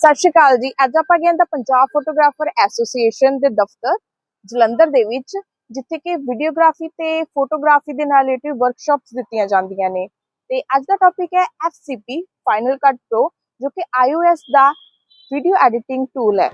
ਸਤਿ ਸ਼੍ਰੀ ਅਕਾਲ ਜੀ। ਅੱਜ ਆਪਾਂ ਗਏ ਤਾਂ ਪੰਜਾਬ ਫੋਟੋਗ੍ਰਾਫਰ ਐਸੋਸੀਏਸ਼ਨ ਦੇ ਦਫ਼ਤਰ, ਜਲੰਧਰ ਦੇ ਵਿੱਚ, ਜਿੱਥੇ ਕਿ ਵੀਡੀਓਗ੍ਰਾਫੀ ਤੇ ਫੋਟੋਗ੍ਰਾਫੀ ਦੇ ਨਾਲ ਰਿਲੇਟਿਡ ਵਰਕਸ਼ਾਪਸ ਦਿੱਤੀਆਂ ਜਾਂਦੀਆਂ ਨੇ। ਤੇ ਅੱਜ ਦਾ ਟੌਪਿਕ ਹੈ FCP ਫਾਈਨਲ ਕੱਟ ਪ੍ਰੋ ਜੋ ਕਿ iOS ਦਾ ਵੀਡੀਓ ਐਡੀਟਿੰਗ ਟੂਲ ਹੈ।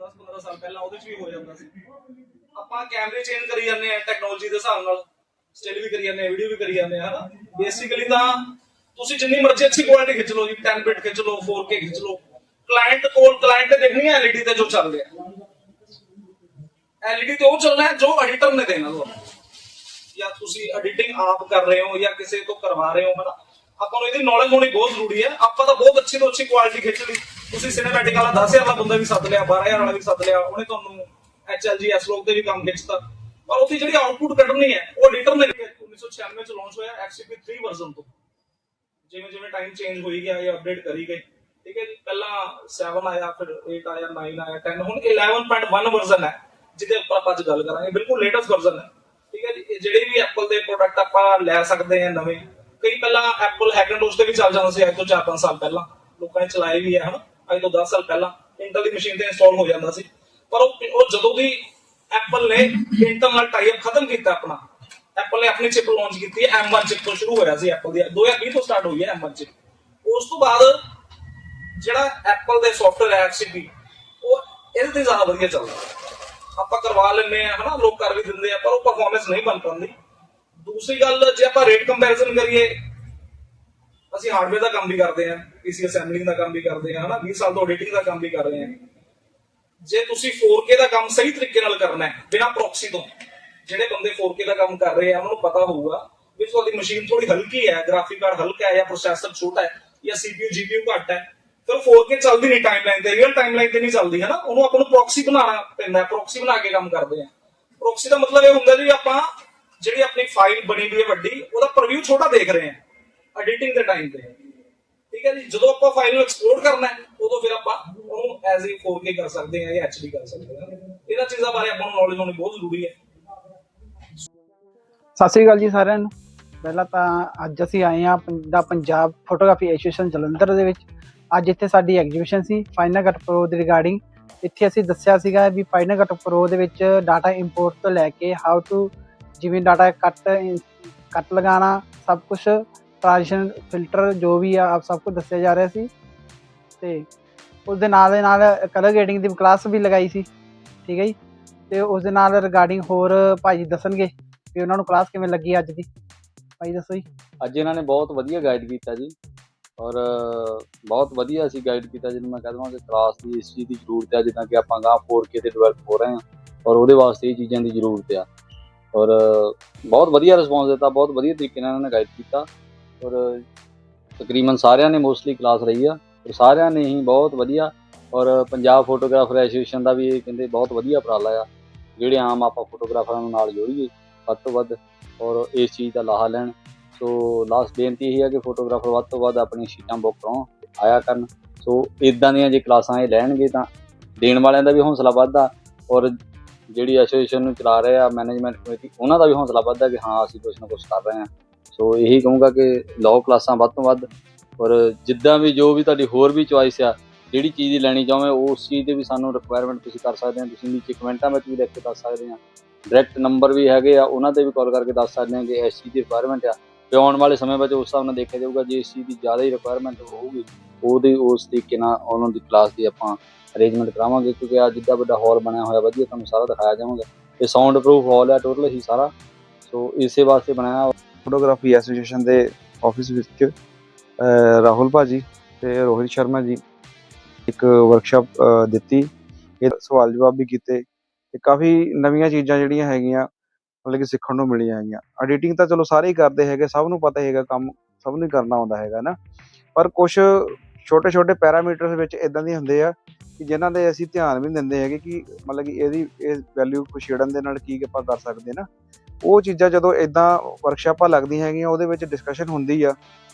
10 15 ਸਾਲ ਪਹਿਲਾਂ ਉਹਦੇ 'ਚ ਵੀ ਹੋ ਜਾਂਦਾ ਸੀ। ਆਪਾਂ ਕੈਮਰੇ ਚੇਂਜ ਕਰੀ ਜਾਂਦੇ ਆ ਟੈਕਨੋਲੋਜੀ ਦੇ ਹਿਸਾਬ ਨਾਲ। ਸਟਿਲ ਵੀ ਕਰੀ ਜਾਂਦੇ ਆ ਵੀਡੀਓ ਵੀ ਕਰੀ ਜਾਂਦੇ ਆ ਹਨਾ? ਬੇਸਿਕਲੀ ਤਾਂ ਤੁਸੀਂ ਜਿੰਨੀ ਮਰਜ਼ੀ ਅੱਛੀ ਕੁਆਲਿਟੀ ਖਿੱਚ ਲਓ ਜੀ 10 ਬਿਟ ਖਿੱਚ ਲਓ 4K ਖਿੱਚ ਲਓ। ਕਲਾਇੰਟ ਕੋਲ ਕਲਾਇੰਟ ਦੇਖਣੀ ਹੈ LED ਤੇ ਜੋ ਚੱਲ ਰਿਹਾ LED ਤੇ ਉਹ ਚੱਲਣਾ ਹੈ, ਜੋ ਐਡੀਟਰ ਨੇ ਦੇਣਾ ਤੁਹਾਨੂੰ। ਜਾਂ ਤੁਸੀਂ ਐਡੀਟਿੰਗ ਆਪ ਕਰ ਰਹੇ ਹੋ ਜਾਂ ਕਿਸੇ ਤੋਂ ਕਰਵਾ ਰਹੇ ਹੋ, ਹਨਾ? ਆਪਾਂ ਨੂੰ ਇਹਦੀ ਨੌਲੇਜ ਹੋਣੀ ਬਹੁਤ ਜ਼ਰੂਰੀ ਹੈ। ਆਪਾਂ ਤਾਂ ਬਹੁਤ ਅੱਛੀ ਤੋਂ ਅੱਛੀ ਕੁਆਲਿਟੀ ਖਿੱਚ ਲਈ। ਤੁਸੀਂ ਸਿਨੇਮੈਟਿਕ ਵਾਲਾ 10000 ਦਾ ਬੰਦਾ ਵੀ ਸੱਦ ਲਿਆ 12000 ਵਾਲਾ ਵੀ ਸੱਦ ਲਿਆ, ਉਹਨੇ ਤੁਹਾਨੂੰ HLG S log ਵੀ ਕੰਮ ਖਿੱਚਤਾ ਪਰ ਉਹਦੀ ਜਿਹੜੀ ਆਊਟਪੁੱਟ ਕੱਢਣੀ ਹੈ, ਉਹ ਐਡੀਟਰ ਨੇ 1996 ਚ ਲਾਂਚ ਹੋਇਆ XCP 3 ਵਰਜ਼ਨ ਤੋਂ। ਜਿਵੇਂ ਜਿਵੇਂ ਟਾਈਮ ਚੇਂਜ ਹੋਈ ਗਿਆ, ਇਹ ਅਪਡੇਟ ਕਰੀ ਗਈ ਠੀਕ ਹੈ ਜੀ, ਪਹਿਲਾਂ 7 ਆਇਆ, ਫਿਰ 8 ਆਇਆ 9 ਆਇਆ 10 ਹੁਣ 11.1 ਵਰਜ਼ਨ ਹੈ, ਜਿਹਦੇ ਉੱਪਰ ਆਪਾਂ ਅੱਜ ਗੱਲ ਕਰਾਂਗੇ। ਬਿਲਕੁਲ ਲੇਟੈਸਟ ਵਰਜ਼ਨ ਹੈ। ਠੀਕ ਹੈ ਜੀ ਜਿਹੜੇ ਵੀ ਐਪਲ ਦੇ ਪ੍ਰੋਡਕਟ ਆਪਾਂ ਲੈ ਸਕਦੇ ਹਾਂ ਨਵੇਂ, ਕਈ ਪਹਿਲਾਂ ਐਪਲ ਹੈਕਨਡੋਸ ਤੇ ਵੀ ਚੱਲ ਜਾਂਦਾ ਸੀ, ਅੱਜ ਤੋਂ 4-5 ਸਾਲ ਪਹਿਲਾਂ। ਲੋਕਾਂ ਨੇ ਚਲਾਏ ਵੀ ਹੈ, ਹਨਾ। ਅੱਜ ਤੋਂ 10 ਸਾਲ ਪਹਿਲਾਂ ਇੰਟਲ ਦੀ ਮਸ਼ੀਨ ਤੇ ਇੰਸਟਾਲ ਹੋ ਜਾਂਦਾ ਸੀ। ਪਰ ਉਹ ਉਹ ਜਦੋਂ ਦੀ ਐਪਲ ਨੇ ਇੰਟਲ ਨਾਲ ਟਾਈ ਅਪ ਖਤਮ ਕੀਤਾ ਆਪਣਾ ਐਪਲ ਨੇ ਆਪਣੀ ਚਿਪ ਲਾਂਚ ਕੀਤੀ ਹੈ M1 ਚਿਪ ਤੋਂ ਸ਼ੁਰੂ ਹੋਇਆ ਸੀ ਐਪਲ ਦੀ। 2020 ਤੋਂ ਸਟਾਰਟ ਹੋਈ ਹੈ M1 ਚਿਪ ਉਸ ਤੋਂ ਬਾਅਦ ਜਿਹੜਾ ਐਪਲ ਦੇ ਸੌਫਟਵੇਅਰ ਹੈ XCP ਉਹ ਇਹਦੇ ਤੇ ਜ਼ਿਆਦਾ ਵਧੀਆ ਚੱਲਦਾ। ਆਪਾਂ ਕਰਵਾ ਲੈਂਦੇ ਆ ਹਨਾ, ਲੋਕ ਕਰ ਵੀ ਦਿੰਦੇ ਆ, ਪਰ ਉਹ ਪਰਫਾਰਮੈਂਸ ਨਹੀਂ ਬਣ ਪਾਉਂਦੀ। ਦੂਸਰੀ ਗੱਲ, ਜੇ ਆਪਾਂ ਰੇਟ ਕੰਪੈਰੀਜ਼ਨ ਕਰੀਏ ਅਸੀਂ ਹਾਰਡਵੇਅਰ ਦਾ ਕੰਮ ਵੀ ਕਰਦੇ ਹਾਂ ਪੀਸੀ ਅਸੈਂਬਲਿੰਗ ਦਾ ਕੰਮ ਵੀ ਕਰਦੇ ਆ ਹਨਾ 20 ਸਾਲ ਤੋਂ ਐਡੀਟਿੰਗ ਦਾ ਕੰਮ ਵੀ ਕਰ ਰਹੇ ਆ ਜੇ ਤੁਸੀਂ 4K ਦਾ ਕੰਮ ਸਹੀ ਤਰੀਕੇ ਨਾਲ ਕਰਨਾ ਹੈ, ਬਿਨਾਂ ਪ੍ਰੋਕਸੀ ਤੋਂ, ਜਿਹੜੇ ਬੰਦੇ 4K ਦਾ ਕੰਮ ਕਰ ਰਹੇ ਆ, ਉਹਨਾਂ ਨੂੰ ਪਤਾ ਹੋਊਗਾ ਵੀ ਤੁਹਾਡੀ ਮਸ਼ੀਨ ਥੋੜੀ ਹਲਕੀ ਹੈ ਗ੍ਰਾਫਿਕ ਕਾਰਡ ਹਲਕਾ ਹੈ ਜਾਂ ਪ੍ਰੋਸੈਸਰ ਛੋਟਾ ਹੈ ਜਾਂ CPU, GPU ਘੱਟ ਹੈ, ਫਿਰ 4K ਚੱਲਦੀ ਨਹੀਂ ਟਾਈਮਲਾਈਨ ਤੇ ਰੀਅਲ ਟਾਈਮਲਾਈਨ ਤੇ ਨਹੀਂ ਚੱਲਦੀ ਹੈ ਨਾ ਉਹਨੂੰ ਆਪਾਂ ਨੂੰ ਪ੍ਰੋਕਸੀ ਬਣਾਉਣਾ ਪੈਂਦਾ ਪ੍ਰੋਕਸੀ ਬਣਾ ਕੇ ਕੰਮ ਕਰਦੇ ਆ ਪ੍ਰੋਕਸੀ ਦਾ ਮਤਲਬ ਇਹ ਹੁੰਦਾ ਜੀ ਆਪਾਂ ਜਿਹੜੀ ਆਪਣੀ ਫਾਈਲ ਬਣੀ ਵੀ ਹੈ ਵੱਡੀ, ਉਹਦਾ ਪ੍ਰੀਵਿਊ ਛੋਟਾ ਦੇਖ ਰਹੇ ਆ ਐਡੀਟਿੰਗ ਦੇ ਟਾਈਮ ਤੇ। ਠੀਕ ਹੈ ਜੀ? ਜਦੋਂ ਆਪਾਂ ਫਾਈਲ ਨੂੰ ਐਕਸਪੋਰਟ ਕਰਨਾ ਹੈ, ਉਦੋਂ ਫਿਰ ਆਪਾਂ ਉਹਨੂੰ ਐਜ਼ ਏ 4K ਕਰ ਸਕਦੇ ਹਾਂ ਜਾਂ HD ਕਰ ਸਕਦੇ ਹਾਂ। ਇਹਨਾਂ ਚੀਜ਼ਾਂ ਬਾਰੇ ਆਪਾਂ ਨੂੰ ਨੌਲੇਜ ਹੋਣੀ ਬਹੁਤ ਜ਼ਰੂਰੀ ਹੈ। ਸਤਿ ਸ੍ਰੀ ਅਕਾਲ ਜੀ ਸਾਰਿਆਂ ਨੂੰ। ਪਹਿਲਾਂ ਤਾਂ ਅੱਜ ਅਸੀਂ ਆਏ ਹਾਂ ਦਾ ਪੰਜਾਬ ਫੋਟੋਗ੍ਰਾਫੀ ਐਸੋਸੀਏਸ਼ਨ ਜਲੰਧਰ ਦੇ ਵਿੱਚ। ਅੱਜ ਇੱਥੇ ਸਾਡੀ ਐਗਜ਼ੀਬਿਸ਼ਨ ਸੀ ਫਾਈਨਲ ਕੱਟ ਪ੍ਰੋ ਦੇ ਰਿਗਾਰਡਿੰਗ ਇੱਥੇ ਅਸੀਂ ਦੱਸਿਆ ਸੀਗਾ ਵੀ ਫਾਈਨਲ ਕੱਟ ਪ੍ਰੋ ਦੇ ਵਿੱਚ ਡਾਟਾ ਇੰਪੋਰਟ ਤੋਂ ਲੈ ਕੇ ਹਾਊ ਟੂ ਜਿਵੇਂ ਡਾਟਾ ਕੱਟ ਕੱਟ ਲਗਾਉਣਾ, ਸਭ ਕੁਝ ਟ੍ਰਾਂਜੀਸ਼ਨ ਫਿਲਟਰ ਜੋ ਵੀ ਆ, ਆਪ ਸਭ ਕੁਝ ਦੱਸਿਆ ਜਾ ਰਿਹਾ ਸੀ। ਤੇ ਉਸ ਦੇ ਨਾਲ ਦੇ ਨਾਲ ਕਲਰ ਗ੍ਰੇਡਿੰਗ ਦੀ ਕਲਾਸ ਵੀ ਲਗਾਈ ਸੀ, ਠੀਕ ਹੈ ਜੀ? ਤੇ ਉਸ ਦੇ ਨਾਲ ਰਿਗਾਰਡਿੰਗ ਹੋਰ ਭਾਜੀ ਦੱਸਣਗੇ ਵੀ ਉਹਨਾਂ ਨੂੰ ਕਲਾਸ ਕਿਵੇਂ ਲੱਗੀ ਅੱਜ ਦੀ। ਭਾਈ ਦੱਸੋ ਜੀ। ਅੱਜ ਇਹਨਾਂ ਨੇ ਬਹੁਤ ਵਧੀਆ ਗਾਈਡ ਕੀਤਾ ਜੀ। ਔਰ ਬਹੁਤ ਵਧੀਆ ਅਸੀਂ ਗਾਈਡ ਕੀਤਾ, ਜਿਹਨੂੰ ਮੈਂ ਕਹਿ ਦਵਾਂ ਕਿ ਕਲਾਸ ਦੀ ਇਸ ਚੀਜ਼ ਦੀ ਜ਼ਰੂਰਤ ਹੈ ਜਿੱਦਾਂ ਕਿ ਆਪਾਂ ਗਾਂ 4K ਤੇ ਡਿਵੈਲਪ ਹੋ ਰਹੇ ਹਾਂ ਔਰ ਉਹਦੇ ਵਾਸਤੇ ਇਹ ਚੀਜ਼ਾਂ ਦੀ ਜ਼ਰੂਰਤ ਆ। ਔਰ ਬਹੁਤ ਵਧੀਆ ਰਿਸਪੌਂਸ ਦਿੱਤਾ, ਬਹੁਤ ਵਧੀਆ ਤਰੀਕੇ ਨਾਲ ਇਹਨਾਂ ਨੇ ਗਾਈਡ ਕੀਤਾ। ਔਰ ਤਕਰੀਬਨ ਸਾਰਿਆਂ ਨੇ ਮੋਸਟਲੀ ਕਲਾਸ ਰਹੀ ਆ। ਔਰ ਸਾਰਿਆਂ ਨੇ ਹੀ ਬਹੁਤ ਵਧੀਆ ਔਰ ਪੰਜਾਬ ਫੋਟੋਗ੍ਰਾਫਰ ਐਸੋਸੀਏਸ਼ਨ ਦਾ ਵੀ ਇਹ ਕਹਿੰਦੇ ਬਹੁਤ ਵਧੀਆ ਉਪਰਾਲਾ ਆ। ਜਿਹੜੇ ਆਮ ਆਪਾਂ ਫੋਟੋਗ੍ਰਾਫਰਾਂ ਨੂੰ ਨਾਲ ਜੋੜੀਏ, ਵੱਧ ਤੋਂ ਵੱਧ ਔਰ ਇਸ ਚੀਜ਼ ਦਾ ਲਾਹਾ ਲੈਣ। ਸੋ ਲਾਸਟ ਬੇਨਤੀ ਇਹ ਹੈ ਕਿ ਫੋਟੋਗ੍ਰਾਫਰ ਵੱਧ ਤੋਂ ਵੱਧ ਆਪਣੀ ਸ਼ੀਟਾਂ ਬੁੱਕ ਕਰਾਉਣ, ਆਇਆ ਕਰਨ। ਸੋ ਇਦਾਂ ਦੀਆਂ ਜੇ ਕਲਾਸਾਂ ਇਹ ਲੈਣਗੇ ਤਾਂ ਦੇਣ ਵਾਲਿਆਂ ਦਾ ਵੀ ਹੌਸਲਾ ਵੱਧਦਾ ਔਰ ਜਿਹੜੀ ਐਸੋਸੀਏਸ਼ਨ ਨੂੰ ਚਲਾ ਰਹੇ ਆ ਮੈਨੇਜਮੈਂਟ ਕਮੇਟੀ ਉਹਨਾਂ ਦਾ ਵੀ ਹੌਸਲਾ ਵੱਧਦਾ ਕਿ ਹਾਂ ਅਸੀਂ ਕੁਝ ਨਾ ਕੁਝ ਕਰ ਰਹੇ ਹਾਂ ਸੋ ਇਹੀ ਕਹੂੰਗਾ ਕਿ ਲਓ ਕਲਾਸਾਂ ਵੱਧ ਤੋਂ ਵੱਧ ਔਰ ਜਿੱਦਾਂ ਵੀ ਜੋ ਵੀ ਤੁਹਾਡੀ ਹੋਰ ਵੀ ਚੁਆਇਸ ਆ, ਜਿਹੜੀ ਚੀਜ਼ ਦੀ ਲੈਣੀ ਚਾਹੋਗੇ, ਉਸ ਚੀਜ਼ ਦੇ ਵੀ ਸਾਨੂੰ ਰਿਕੁਆਇਰਮੈਂਟ ਤੁਸੀਂ ਕਰ ਸਕਦੇ ਹੋ। ਤੁਸੀਂ ਨੀਚੇ ਕਮੈਂਟਾਂ ਵਿੱਚ ਵੀ ਲਿਖ ਕੇ ਦੱਸ ਸਕਦੇ ਆ ਡਾਇਰੈਕਟ ਨੰਬਰ ਵੀ ਹੈਗੇ ਆ, ਉਹਨਾਂ ਤੇ ਵੀ ਕਾਲ ਕਰਕੇ ਦੱਸ ਸਕਦੇ ਆ ਕਿ ਇਸ ਚੀਜ਼ ਦੀ ਰਿਕੁਆਇਰਮੈਂਟ ਆ। ਤੇ ਆਉਣ ਵਾਲੇ ਸਮੇਂ ਵਿੱਚ ਉਸ ਹਿਸਾਬ ਨਾਲ ਦੇਖਿਆ ਜਾਊਗਾ, ਜੇ ਇਸ ਚੀਜ਼ ਦੀ ਜ਼ਿਆਦਾ ਹੀ ਰਿਕੁਆਇਰਮੈਂਟ ਹੋਊਗੀ, ਉਹਦੀ, ਉਸ ਤਰੀਕੇ ਨਾਲ ਉਹਨਾਂ ਦੀ ਕਲਾਸ ਦੀ ਆਪਾਂ ਅਰੇਂਜਮੈਂਟ ਕਰਾਵਾਂਗੇ, ਕਿਉਂਕਿ ਆ ਜਿੱਦਾਂ ਵੱਡਾ ਹਾਲ ਬਣਿਆ ਹੋਇਆ, ਵਧੀਆ ਤੁਹਾਨੂੰ ਸਾਰਾ ਦਿਖਾਇਆ ਜਾਵਾਂਗਾ ਇਹ ਸਾਊਂਡ ਪ੍ਰੂਫ ਹਾਲ ਹੈ ਟੋਟਲ ਹੀ ਸਾਰਾ। ਸੋ ਇਸੇ ਵਾਸਤੇ ਬਣਾਇਆ ਫੋਟੋਗ੍ਰਾਫੀ ਐਸੋਸੀਏਸ਼ਨ ਦੇ ਆਫਿਸ ਵਿੱਚ ਰਾਹੁਲ ਭਾਜੀ ਤੇ ਰੋਹਿਤ ਸ਼ਰਮਾ ਜੀ ਇੱਕ ਵਰਕਸ਼ਾਪ ਦਿੱਤੀ। ਇਹ ਸਵਾਲ ਜਵਾਬ ਵੀ ਕੀਤੇ ਤੇ ਕਾਫੀ ਨਵੀਆਂ ਚੀਜ਼ਾਂ ਜਿਹੜੀਆਂ ਹੈਗੀਆਂ, ਮਤਲਬ ਕਿ ਸਿੱਖਣ ਨੂੰ ਮਿਲੀਆਂ ਹੈਗੀਆਂ। ਐਡੀਟਿੰਗ ਤਾਂ ਚਲੋ ਸਾਰੇ ਹੀ ਕਰਦੇ ਹੈਗੇ, ਸਭ ਨੂੰ ਪਤਾ ਹੈਗਾ ਕੰਮ, ਸਭ ਨੂੰ ਕਰਨਾ ਆਉਂਦਾ ਹੈਗਾ ਨਾ। ਪਰ ਕੁਝ ਛੋਟੇ ਛੋਟੇ ਪੈਰਾਮੀਟਰਸ ਵਿੱਚ ਇਦਾਂ ਦੇ ਹੁੰਦੇ ਆ ਕਿ ਜਿਨ੍ਹਾਂ ਦੇ ਅਸੀਂ ਧਿਆਨ ਵੀ ਨਹੀਂ ਦਿੰਦੇ ਹੈਗੇ ਕਿ ਮਤਲਬ ਕਿ ਇਹਦੀ, ਇਹ ਵੈਲਿਊ ਕੁਛ ਦੇ ਨਾਲ ਕੀ ਆਪਾਂ ਕਰ ਸਕਦੇ ਨਾ। ਉਹ ਚੀਜ਼ਾਂ ਜਦੋਂ ਇਦਾਂ ਵਰਕਸ਼ਾਪਾਂ ਲੱਗਦੀਆਂ ਹੈਗੀਆਂ, ਉਹਦੇ ਵਿੱਚ ਡਿਸਕਸ਼ਨ ਹੁੰਦੀ ਆ,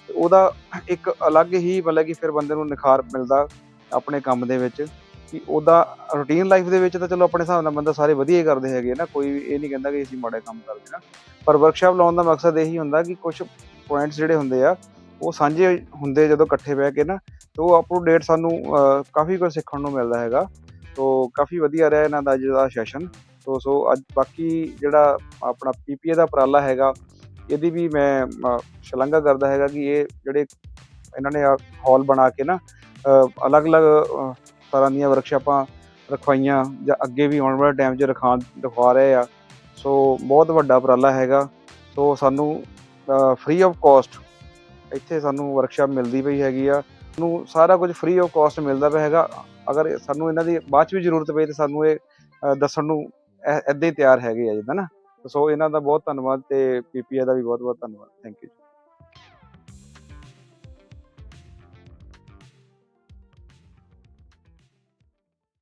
ਤੇ ਉਹਦਾ ਇੱਕ ਅਲੱਗ ਹੀ ਮਤਲਬ ਕਿ ਫਿਰ ਬੰਦੇ ਨੂੰ ਨਿਖਾਰ ਮਿਲਦਾ ਆਪਣੇ ਕੰਮ ਦੇ ਵਿੱਚ, ਕਿ ਉਹਦਾ ਰੂਟੀਨ ਲਾਈਫ ਦੇ ਵਿੱਚ ਤਾਂ ਚਲੋ ਆਪਣੇ ਹਿਸਾਬ ਨਾਲ ਬੰਦਾ ਸਾਰੇ ਵਧੀਆ ਹੀ ਕਰਦੇ ਹੈਗੇ ਨਾ, ਕੋਈ ਇਹ ਨਹੀਂ ਕਹਿੰਦਾ ਕਿ ਅਸੀਂ ਮਾੜੇ ਕੰਮ ਕਰਦੇ ਨਾ। ਪਰ ਵਰਕਸ਼ਾਪ ਲਾਉਣ ਦਾ ਮਕਸਦ ਇਹੀ ਹੁੰਦਾ ਕਿ ਕੁਝ ਪੁਆਇੰਟਸ ਜਿਹੜੇ ਹੁੰਦੇ ਆ, ਉਹ ਸਾਂਝੇ ਹੁੰਦੇ ਜਦੋਂ ਇਕੱਠੇ ਬਹਿ ਕੇ ਨਾ ਉਹ ਅਪ ਟੂ ਡੇਟ ਸਾਨੂੰ ਕਾਫੀ ਕੁਝ ਸਿੱਖਣ ਨੂੰ ਮਿਲਦਾ ਹੈਗਾ। ਤੋ ਕਾਫੀ ਵਧੀਆ ਰਿਹਾ ਇਹਨਾਂ ਦਾ ਅੱਜ ਦਾ ਸੈਸ਼ਨ ਤੋ, ਸੋ ਅੱਜ ਬਾਕੀ ਜਿਹੜਾ ਆਪਣਾ ਪੀਪੀਏ ਦਾ ਉਪਰਾਲਾ ਹੈਗਾ, ਇਹਦੀ ਵੀ ਮੈਂ ਸ਼ਲਾਘਾ ਕਰਦਾ ਹੈਗਾ ਕਿ ਇਹ ਜਿਹੜੇ ਇਹਨਾਂ ਨੇ ਹਾਲ ਬਣਾ ਕੇ ਨਾ ਅਲੱਗ-ਅਲੱਗ ਤਰ੍ਹਾਂ ਦੀਆਂ ਵਰਕਸ਼ਾਪਾਂ ਰਖਵਾਈਆਂ ਜਾਂ ਅੱਗੇ ਵੀ ਆਉਣ ਵਾਲੇ ਟਾਈਮ 'ਚ ਰਖਾਣ, ਰਖਵਾ ਰਹੇ ਆ। ਸੋ ਬਹੁਤ ਵੱਡਾ ਉਪਰਾਲਾ ਹੈਗਾ। ਸੋ ਸਾਨੂੰ ਫ੍ਰੀ ਆਫ ਕਾਸਟ ਇੱਥੇ ਸਾਨੂੰ ਵਰਕਸ਼ਾਪ ਮਿਲਦੀ ਪਈ ਹੈਗੀ ਆ। ਨੂੰ ਸਾਰਾ ਕੁਝ ਫ੍ਰੀ ਆਫ ਕਾਸਟ ਮਿਲਦਾ ਪਿਆ ਹੈਗਾ। ਅਗਰ ਸਾਨੂੰ ਇਹਨਾਂ ਦੀ ਬਾਅਦ ਚ ਵੀ ਜ਼ਰੂਰਤ ਪਈ ਤਾਂ ਸਾਨੂੰ ਇਹ ਦੱਸਣ ਨੂੰ ਐਦਾਂ ਹੀ ਤਿਆਰ ਹੈਗੇ ਆ ਜਿੱਦਾਂ ਨਾ। ਸੋ ਇਹਨਾਂ ਦਾ ਬਹੁਤ ਧੰਨਵਾਦ ਤੇ ਪੀਪੀਏ ਦਾ ਵੀ ਬਹੁਤ ਬਹੁਤ ਧੰਨਵਾਦ ਥੈਂਕ ਯੂ